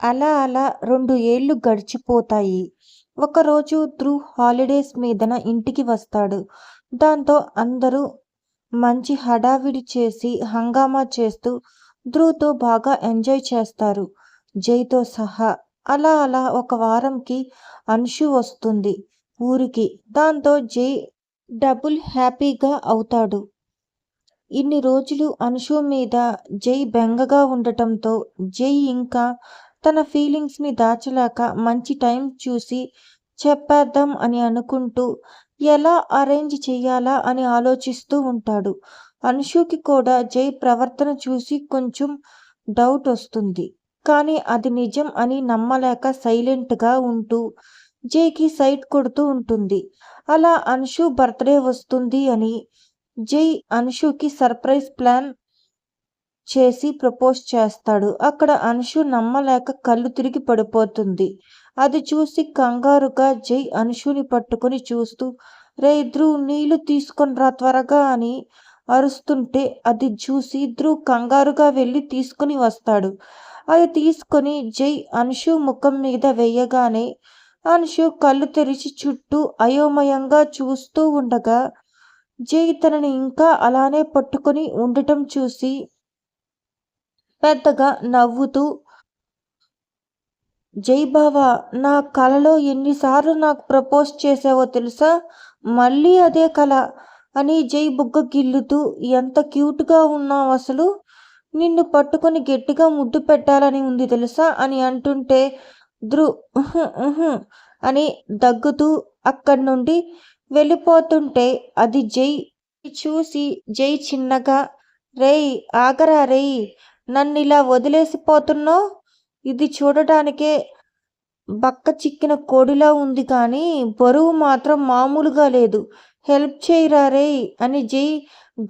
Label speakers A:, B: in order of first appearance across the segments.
A: అలా అలా రెండు ఏళ్ళు గడిచిపోతాయి. ఒకరోజు ధ్రువ్ హాలిడేస్ మీదన ఇంటికి వస్తాడు. దాంతో అందరూ మంచి హడావిడి చేసి హంగామా చేస్తూ ధ్రువ్తో బాగా ఎంజాయ్ చేస్తారు. జైతో సహా. అలా అలా ఒక వారంకి అన్షు వస్తుంది ఊరికి. దాంతో జై డబుల్ హ్యాపీగా అవుతాడు. ఇన్ని రోజులు అన్షు మీద జై బెంగగా ఉండటంతో జై ఇంకా తన ఫీలింగ్స్ని దాచలేక మంచి టైం చూసి చెప్పేద్దాం అని అనుకుంటూ ఎలా అరేంజ్ చేయాలా అని ఆలోచిస్తూ ఉంటాడు. అన్షుకి కూడా జై ప్రవర్తన చూసి కొంచెం డౌట్ వస్తుంది. కానీ అది నిజం అని నమ్మలేక సైలెంట్గా ఉంటూ జైకి సైట్ కొడుతూ ఉంటుంది. అలా అన్షు బర్త్డే వస్తుంది అని జై అన్షుకి సర్ప్రైజ్ ప్లాన్ చేసి ప్రపోజ్ చేస్తాడు. అక్కడ అనుషు నమ్మలేక కళ్ళు తిరిగి పడిపోతుంది. అది చూసి కంగారుగా జై అన్షుని పట్టుకుని చూస్తూ రే ధ్రువ్ నీళ్ళు తీసుకొనిరా త్వరగా అని అరుస్తుంటే అది చూసి ధ్రువ్ కంగారుగా వెళ్ళి తీసుకుని వస్తాడు. అది తీసుకొని జై అన్షు ముఖం మీద వేయగానే అనుషు కళ్ళు తెరిచి చుట్టూ అయోమయంగా చూస్తూ ఉండగా జై తనని ఇంకా అలానే పట్టుకొని ఉండటం చూసి పెద్దగా నవ్వుతూ జై బావా నా కలలో ఎన్నిసార్లు నాకు ప్రపోజ్ చేశావో తెలుసా? మళ్ళీ అదే కళ అని జై బుగ్గ గిల్లుతూ ఎంత క్యూట్గా ఉన్నావు అసలు? నిన్ను పట్టుకొని గట్టిగా ముద్దు పెట్టాలని ఉంది తెలుసా? అని అంటుంటే ద్రు అని దగ్గుతూ అక్కడి నుండి వెళ్ళిపోతుంటే అది జై చూసి జై చిన్నగా రేయ్ ఆగరా రేయ్ నన్ను ఇలా వదిలేసిపోతున్నావ్ ఇది చూడటానికే బక్క చిక్కిన కోడిలా ఉంది కానీ బరువు మాత్రం మామూలుగా లేదు హెల్ప్ చేయరారే అని జై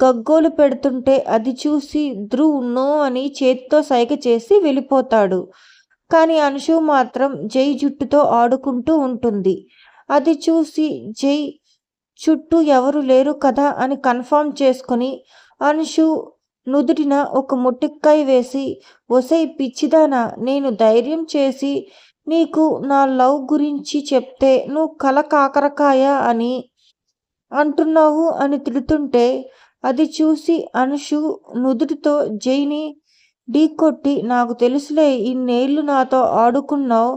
A: గగ్గోలు పెడుతుంటే అది చూసి ధ్రువ్ నో అని చేతితో సైగ చేసి వెళ్ళిపోతాడు. కానీ అన్షు మాత్రం జై జుట్టుతో ఆడుకుంటూ ఉంటుంది. అది చూసి జై చుట్టూ ఎవరు లేరు కదా అని కన్ఫర్మ్ చేసుకుని అన్షు నుదుటిన ఒక మొటిక్కాయ వేసి ఒసేయ్ పిచ్చిదానా నేను ధైర్యం చేసి నీకు నా లవ్ గురించి చెప్తే నువ్వు కల కాకరకాయ అని అంటున్నావు అని తిడుతుంటే అది చూసి అనుషు నుదుటితో జైని ఢీకొట్టి నాకు తెలుసులే ఇన్నేళ్ళు నాతో ఆడుకున్నావు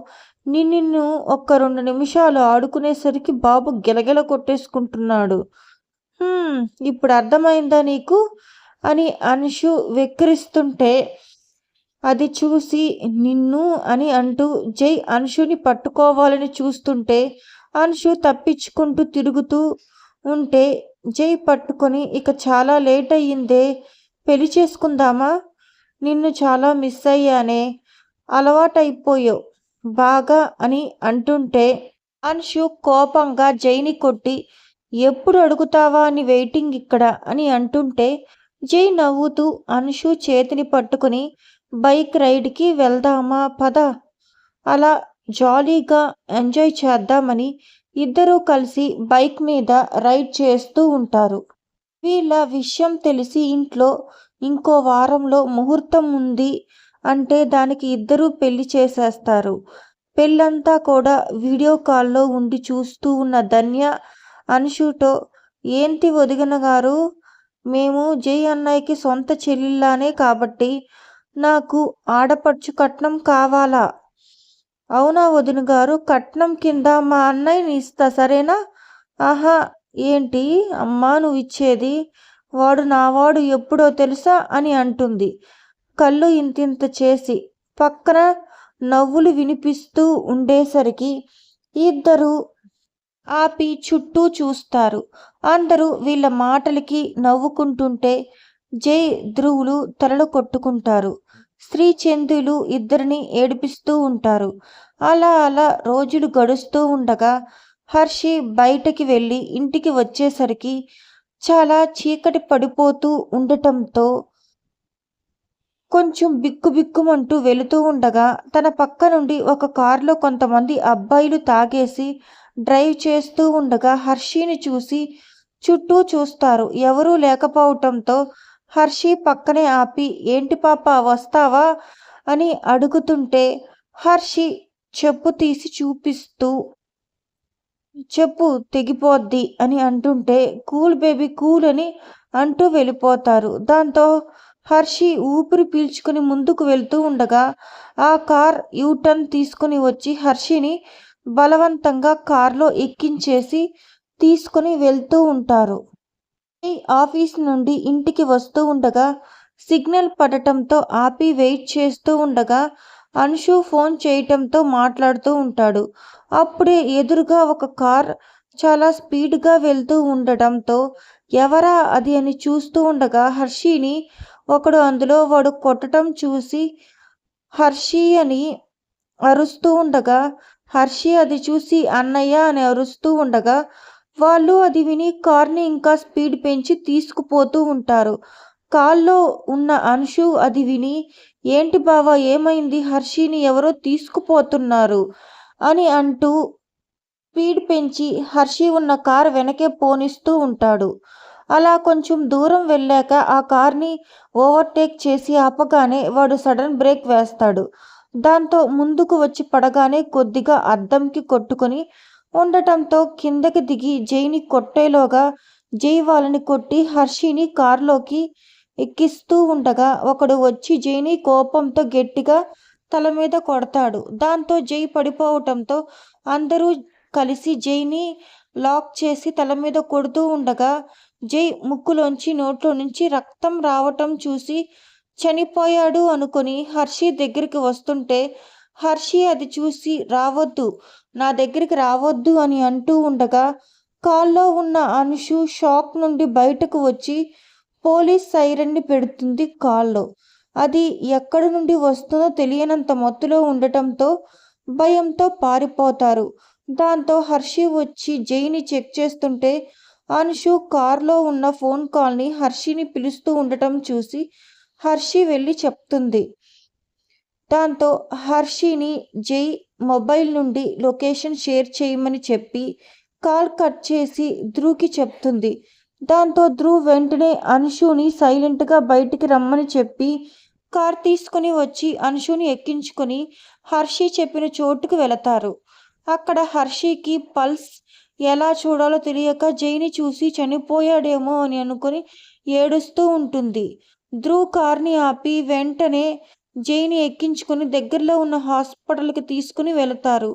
A: నిన్ను ఒక్క రెండు నిమిషాలు ఆడుకునేసరికి బాబు గెలగెల కొట్టేసుకుంటున్నాడు. ఇప్పుడు అర్థమైందా నీకు? అని అంశు వెక్కిరిస్తుంటే అది చూసి నిన్ను అని అంటూ జై అన్షుని పట్టుకోవాలని చూస్తుంటే అంశు తప్పించుకుంటూ తిరుగుతూ ఉంటే జై పట్టుకొని ఇక చాలా లేట్ అయ్యిందే పెళ్ళి చేసుకుందామా? నిన్ను చాలా మిస్ అయ్యానే అలవాటైపోయో బాగా అని అంటుంటే అన్షు కోపంగా జైని కొట్టి ఎప్పుడు అడుగుతావా అని వెయిటింగ్ ఇక్కడ అని అంటుంటే జై నవ్వుతూ అన్షు చేతిని పట్టుకుని బైక్ రైడ్కి వెళ్దామా పద అలా జాలీగా ఎంజాయ్ చేద్దామని ఇద్దరూ కలిసి బైక్ మీద రైడ్ చేస్తూ ఉంటారు. వీళ్ళ విషయం తెలిసి ఇంట్లో ఇంకో వారంలో ముహూర్తం ఉంది అంటే దానికి ఇద్దరూ పెళ్ళి చేసేస్తారు. పెళ్ళంతా కూడా వీడియో కాల్లో ఉండి చూస్తూ ఉన్న ధన్య అన్షుతో ఏంటి వదినగారూ మేము జై అన్నయ్యకి సొంత చెల్లిలానే కాబట్టి నాకు ఆడపడుచు కట్నం కావాలా? అవునా వదిన గారు కట్నం కింద మా అన్నయ్యని ఇస్తా సరేనా? ఆహా ఏంటి అమ్మా నువ్వు ఇచ్చేది వాడు నావాడు ఎప్పుడో తెలుసా అని అంటుంది కళ్ళు ఇంతింత చేసి. పక్కన నవ్వులు వినిపిస్తూ ఉండేసరికి ఇద్దరు ఆపి చుట్టూ చూస్తారు. అందరూ వీళ్ళ మాటలకి నవ్వుకుంటుంటే జై ధ్రువులు తలలు కొట్టుకుంటారు. స్త్రీ చందులు ఇద్దరిని ఏడిపిస్తూ ఉంటారు. అలా అలా రోజులు గడుస్తూ ఉండగా హర్షి బయటకి వెళ్ళి ఇంటికి వచ్చేసరికి చాలా చీకటి పడిపోతూ ఉండటంతో కొంచెం బిక్కుబిక్కుమంటూ వెళుతూ ఉండగా తన పక్క నుండి ఒక కారులో కొంతమంది అబ్బాయిలు తాగేసి డ్రైవ్ చేస్తూ ఉండగా హర్షిని చూసి చుట్టూ చూస్తారు. ఎవరూ లేకపోవటంతో హర్షి పక్కనే ఆపి ఏంటి పాప వస్తావా? అని అడుగుతుంటే హర్షి చెప్పు తీసి చూపిస్తూ చెప్పు తెగిపోద్ది అని అంటుంటే కూల్ బేబీ కూల్ అని అంటూ వెళ్ళిపోతారు దాంతో హర్షి ఊపిరి పీల్చుకుని ముందుకు వెళ్తూ ఉండగా ఆ కార్ యూటర్న్ తీసుకుని వచ్చి హర్షిని బలవంతంగా కార్లో ఎక్కించేసి తీసుకొని వెళ్తూ ఉంటారు. ఆఫీస్ నుండి ఇంటికి వస్తూ ఉండగా సిగ్నల్ పడటంతో ఆపి వెయిట్ చేస్తూ ఉండగా అన్షు ఫోన్ చేయటంతో మాట్లాడుతూ ఉంటాడు. అప్పుడే ఎదురుగా ఒక కార్ చాలా స్పీడ్గా వెళ్తూ ఉండటంతో ఎవరా అది అని చూస్తూ ఉండగా హర్షిని ఒకడు అందులో వాడు కొట్టడం చూసి హర్షి అని అరుస్తూ ఉండగా హర్షి అది చూసి అన్నయ్య అని అరుస్తూ ఉండగా వాళ్ళు అది విని కార్ని ఇంకా స్పీడ్ పెంచి తీసుకుపోతూ ఉంటారు. కాల్లో ఉన్న అంశు అది విని ఏంటి బావా ఏమైంది? హర్షిని ఎవరో తీసుకుపోతున్నారు అని అంటూ స్పీడ్ పెంచి హర్షి ఉన్న కార్ వెనకే పోనిస్తూ ఉంటాడు. అలా కొంచెం దూరం వెళ్ళాక ఆ కార్ని ఓవర్టేక్ చేసి ఆపగానే వాడు సడన్ బ్రేక్ వేస్తాడు. దాంతో ముందుకు వచ్చి పడగానే కొద్దిగా అద్దంకి కొట్టుకొని ఉండటంతో కిందకి దిగి జైని కొట్టేలోగా జై వాళ్ళని కొట్టి హర్షిని కారులోకి ఎక్కిస్తూ ఉండగా ఒకడు వచ్చి జైని కోపంతో గట్టిగా తల మీద కొడతాడు. దాంతో జై పడిపోవటంతో అందరూ కలిసి జైని లాక్ చేసి తల మీద కొడుతూ ఉండగా జై ముక్కులోంచి నోట్లో నుంచి రక్తం రావటం చూసి చనిపోయాడు అనుకుని హర్షి దగ్గరికి వస్తుంటే హర్షి అది చూసి రావద్దు నా దగ్గరికి రావద్దు అని అంటూ ఉండగా కాల్లో ఉన్న అనుషు షాక్ నుండి బయటకు వచ్చి పోలీస్ సైరన్ని పెడుతుంది కాల్లో. అది ఎక్కడి నుండి వస్తుందో తెలియనంత మత్తులో ఉండటంతో భయంతో పారిపోతారు దాంతో హర్షి వచ్చి జైని చెక్ చేస్తుంటే అనుషు కార్లో ఉన్న ఫోన్ కాల్ని హర్షిని పిలుస్తూ ఉండటం చూసి హర్షి వెళ్ళి చెప్తుంది దాంతో హర్షిని జై మొబైల్ నుండి లొకేషన్ షేర్ చేయమని చెప్పి కాల్ కట్ చేసి ధ్రువ్కి చెప్తుంది. దాంతో ధ్రువ్ వెంటనే అంశుని సైలెంట్గా బయటికి రమ్మని చెప్పి కార్ తీసుకుని వచ్చి అంశుని ఎక్కించుకొని హర్షి చెప్పిన చోటుకు వెళతారు. అక్కడ హర్షికి పల్స్ ఎలా చూడాలో తెలియక జైని చూసి చనిపోయాడేమో అని అనుకుని ఏడుస్తూ ఉంటుంది. ధ్రువ్ కార్ని ఆపి వెంటనే జైని ఎక్కించుకుని దగ్గరలో ఉన్న హాస్పిటల్కి తీసుకుని వెళతారు.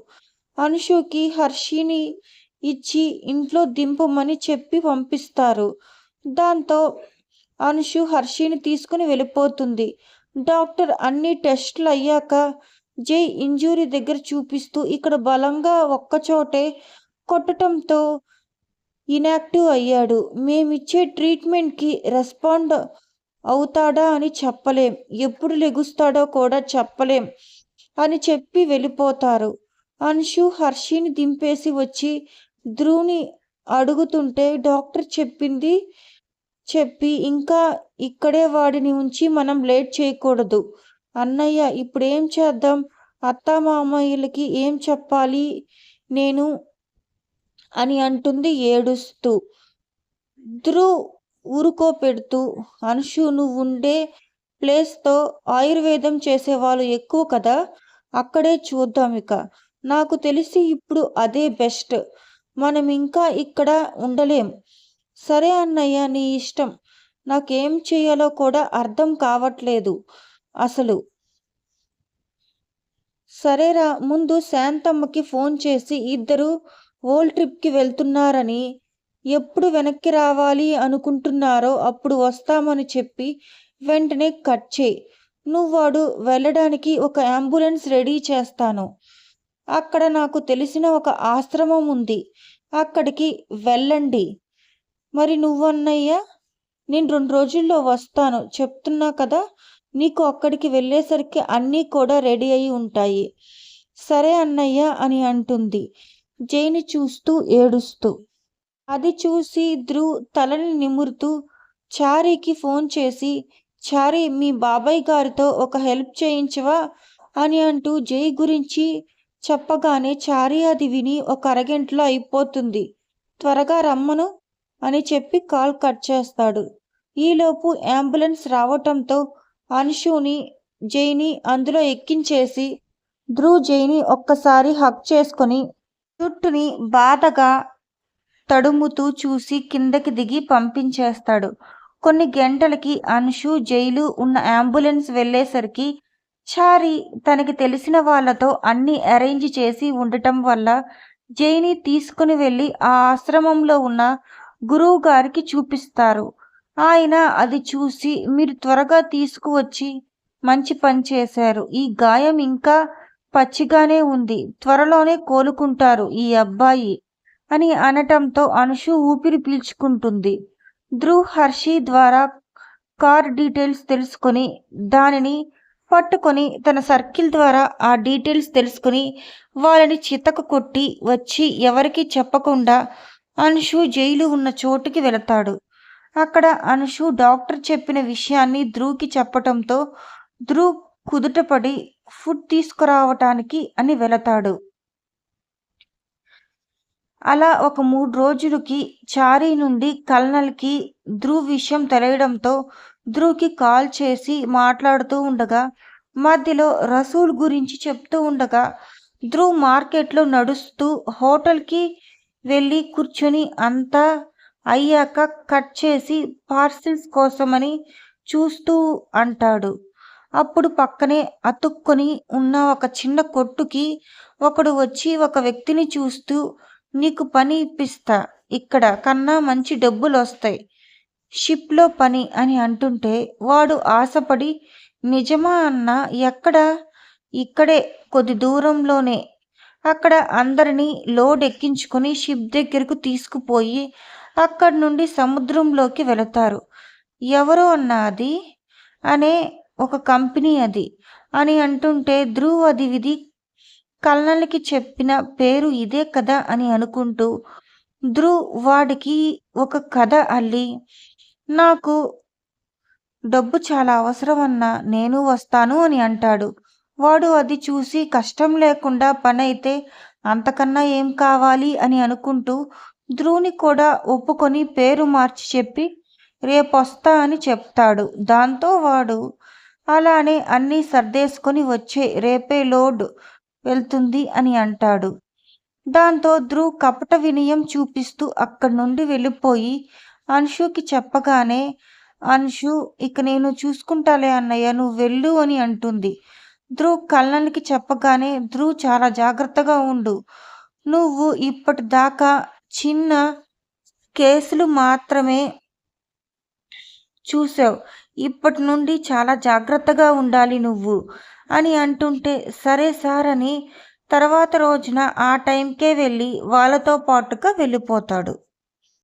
A: అనుషుకి హర్షిని ఇచ్చి ఇంట్లో దింపమని చెప్పి పంపిస్తారు. దాంతో అనుషు హర్షిని తీసుకుని వెళ్ళిపోతుంది. డాక్టర్ అన్ని టెస్టులు అయ్యాక జై ఇంజూరీ దగ్గర చూపిస్తూ ఇక్కడ బలంగా ఒక్కచోటే కొట్టడంతో ఇనాక్టివ్ అయ్యాడు. మేమిచ్చే ట్రీట్మెంట్కి రెస్పాండ్ అవుతాడా అని చెప్పలేం. ఎప్పుడు లెగుస్తాడో కూడా చెప్పలేం. అని చెప్పి వెళ్ళిపోతారు. అన్షు హర్షిని దింపేసి వచ్చి ధ్రువుని అడుగుతుంటే డాక్టర్ చెప్పింది చెప్పి ఇంకా ఇక్కడే వాడిని ఉంచి మనం లేట్ చేయకూడదు. అన్నయ్య ఇప్పుడు ఏం చేద్దాం? అత్త మామయ్యలకి ఏం చెప్పాలి నేను? అని అంటుంది ఏడుస్తూ. ధ్రువ్ ఊరుకో పెడుతూ అనుషు నువ్వు ఉండే ప్లేస్తో ఆయుర్వేదం చేసేవాళ్ళు ఎక్కువ కదా అక్కడే చూద్దాం ఇక. నాకు తెలిసి ఇప్పుడు అదే బెస్ట్. మనం ఇంకా ఇక్కడ ఉండలేం. సరే అన్నయ్య నీ ఇష్టం. నాకేం చేయాలో కూడా అర్థం కావట్లేదు అసలు. సరేరా ముందు శాంతమ్మకి ఫోన్ చేసి ఇద్దరు ఓల్డ్ ట్రిప్కి వెళ్తున్నారని ఎప్పుడు వెనక్కి రావాలి అనుకుంటున్నారో అప్పుడు వస్తామని చెప్పి వెంటనే కట్ చేయి. నువ్వు వాడు వెళ్ళడానికి ఒక అంబులెన్స్ రెడీ చేస్తాను. అక్కడ నాకు తెలిసిన ఒక ఆశ్రమం ఉంది. అక్కడికి వెళ్ళండి. మరి నువ్వన్నయ్యా? నేను రెండు రోజుల్లో వస్తాను. చెప్తున్నా కదా నీకు అక్కడికి వెళ్ళేసరికి అన్నీ కూడా రెడీ అయి ఉంటాయి. సరే అన్నయ్య అని అంటుంది. జైని చూస్తూ ఏడుస్తూ అది చూసి ధ్రువ్ తలని నిమురుతూ చారీకి ఫోన్ చేసి చారీ మీ బాబాయ్ గారితో ఒక హెల్ప్ చేయించవా? అని అంటూ జై గురించి చెప్పగానే చారీ అది విని ఒక అరగంటలో అయిపోతుంది. త్వరగా రమ్మను అని చెప్పి కాల్ కట్ చేస్తాడు. ఈలోపు అంబులెన్స్ రావటంతో అన్షుని జైని అందులో ఎక్కించేసి ధ్రువ్ జైని ఒక్కసారి హక్ చేసుకొని జుట్టుని బాధగా తడుముతూ చూసి కిందకి దిగి పంపించేస్తాడు. కొన్ని గంటలకి అన్షు జైలు ఉన్న అంబులెన్స్ వెళ్ళేసరికి చారి తనకి తెలిసిన వాళ్ళతో అన్ని అరేంజ్ చేసి ఉండటం వల్ల జైని తీసుకుని వెళ్ళి ఆ ఆశ్రమంలో ఉన్న గురువు గారికి చూపిస్తారు. ఆయన అది చూసి మీరు త్వరగా తీసుకువచ్చి మంచి పని చేశారు. ఈ గాయం ఇంకా పచ్చిగానే ఉంది. త్వరలోనే కోలుకుంటారు ఈ అబ్బాయి. అని అనటంతో అనుషు ఊపిరి పీల్చుకుంటుంది. ధ్రువ్ హర్షి ద్వారా కార్ డీటెయిల్స్ తెలుసుకొని దానిని పట్టుకొని తన సర్కిల్ ద్వారా ఆ డీటెయిల్స్ తెలుసుకుని వాళ్ళని చితక కొట్టి వచ్చి ఎవరికి చెప్పకుండా అనుషు జైలు ఉన్న చోటుకి వెళతాడు. అక్కడ అనుషు డాక్టర్ చెప్పిన విషయాన్ని ధ్రువ్కి చెప్పటంతో ధ్రువ్ కుదుటపడి ఫుడ్ తీసుకురావటానికి అని వెళతాడు. అలా ఒక మూడు రోజులకి చారీ నుండి కల్నల్కి ధ్రువ్ విషయం తెలియడంతో ధ్రువ్కి కాల్ చేసి మాట్లాడుతూ ఉండగా మధ్యలో రసూల్ గురించి చెప్తూ ఉండగా ధ్రువ్ మార్కెట్లో నడుస్తూ హోటల్కి వెళ్ళి కూర్చొని అంతా అయ్యాక కట్ చేసి పార్సిల్స్ కోసమని చూస్తూ అంటాడు. అప్పుడు పక్కనే అతుక్కొని ఉన్న ఒక చిన్న కొట్టుకి ఒకడు వచ్చి ఒక వ్యక్తిని చూస్తూ నీకు పని ఇప్పిస్తా. ఇక్కడ కన్నా మంచి డబ్బులు వస్తాయి షిప్లో పని అని అంటుంటే వాడు ఆశపడి నిజమా అన్న ఎక్కడ? ఇక్కడే కొద్ది దూరంలోనే. అక్కడ అందరినీ లోడ్ ఎక్కించుకొని షిప్ దగ్గరకు తీసుకుపోయి అక్కడి నుండి సముద్రంలోకి వెళతారు. ఎవరు అన్న అది? అనే ఒక కంపెనీ అది. అని అంటుంటే ధ్రువ్ అది విధి కల్నల్కి చెప్పిన పేరు ఇదే కదా అని అనుకుంటూ ధ్రువ్ వాడికి ఒక కథ అల్లి నాకు డబ్బు చాలా అవసరం అన్నా నేను వస్తాను అని అంటాడు. వాడు అది చూసి కష్టం లేకుండా పని అయితే అంతకన్నా ఏం కావాలి అని అనుకుంటూ ధ్రువుని కూడా ఒప్పుకొని పేరు మార్చి చెప్పి రేపొస్తా అని చెప్తాడు. దాంతో వాడు అలానే అన్నీ సర్దేసుకొని వచ్చే రేపే లోడ్ వెళ్తుంది అని అంటాడు. దాంతో ధ్రువ్ కపట వినయం చూపిస్తూ అక్కడి నుండి వెళ్ళిపోయి అన్షుకి చెప్పగానే అన్షు ఇక నేను చూసుకుంటాలే అన్నయ్య నువ్వు వెళ్ళు అని అంటుంది. ధ్రువ్ కళ్ళనికి చెప్పగానే ధ్రువ్ చాలా జాగ్రత్తగా ఉండు. నువ్వు ఇప్పటిదాకా చిన్న కేసులు మాత్రమే చూసావు. ఇప్పటి నుండి చాలా జాగ్రత్తగా ఉండాలి నువ్వు. అని అంటుంటే సరే సార్ అని తర్వాత రోజున ఆ టైంకే వెళ్ళి వాళ్ళతో పాటుగా వెళ్ళిపోతాడు.